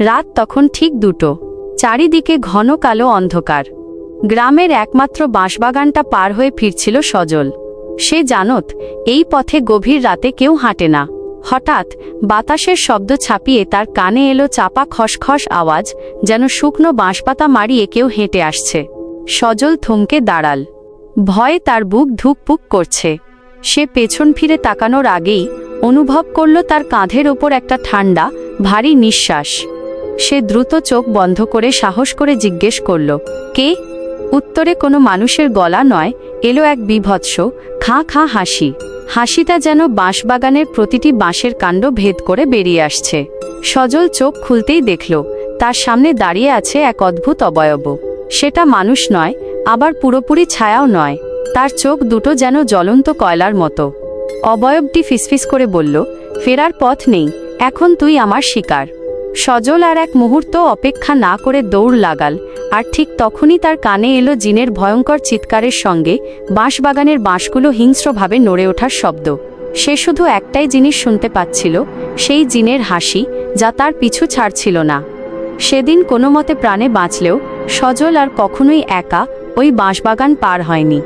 রাত তখন ঠিক দুটো। চারিদিকে ঘন কালো অন্ধকার। গ্রামের একমাত্র বাঁশবাগানটা পার হয়ে ফিরছিল সজল। সে জানত, এই পথে গভীর রাতে কেউ হাঁটে না। হঠাৎ বাতাসের শব্দ ছাপিয়ে তার কানে এলো চাপা খসখস আওয়াজ, যেন শুকনো বাঁশপাতা মারিয়ে কেউ হেঁটে আসছে। সজল থমকে দাঁড়াল। ভয়ে তার বুক ধুকপুক করছে। সে পেছন ফিরে তাকানোর আগেই অনুভব করল তার কাঁধের ওপর একটা ঠান্ডা ভারী নিঃশ্বাস। সে দ্রুত চোখ বন্ধ করে সাহস করে জিজ্ঞেস করল, কে? উত্তরে, কোনো মানুষের গলা নয়, এলো এক বিভৎস, খাঁ খাঁ হাসি। হাসিটা যেন বাঁশবাগানের প্রতিটি বাঁশের কাণ্ড ভেদ করে বেরিয়ে আসছে। সজল চোখ খুলতেই দেখল, তার সামনে দাঁড়িয়ে আছে এক অদ্ভুত অবয়ব। সেটা মানুষ নয়, আবার পুরোপুরি ছায়াও নয়। তার চোখ দুটো যেন জ্বলন্ত কয়লার মতো। অবয়বটি ফিসফিস করে বলল, ফেরার পথ নেই, এখন তুই আমার শিকার। সজল আর এক মুহূর্ত অপেক্ষা না করে দৌড় লাগাল, আর ঠিক তখনই তার কানে এলো জিনের ভয়ঙ্কর চিৎকারের সঙ্গে বাঁশবাগানের বাঁশগুলো হিংস্রভাবে নড়ে ওঠার শব্দ। সে শুধু একটাই জিনিস শুনতে পাচ্ছিল, সেই জিনের হাসি, যা তার পিছু ছাড়ছিল না। সেদিন কোনো মতে প্রাণে বাঁচলেও সজল আর কখনোই একা ওই বাঁশবাগান পার হয়নি।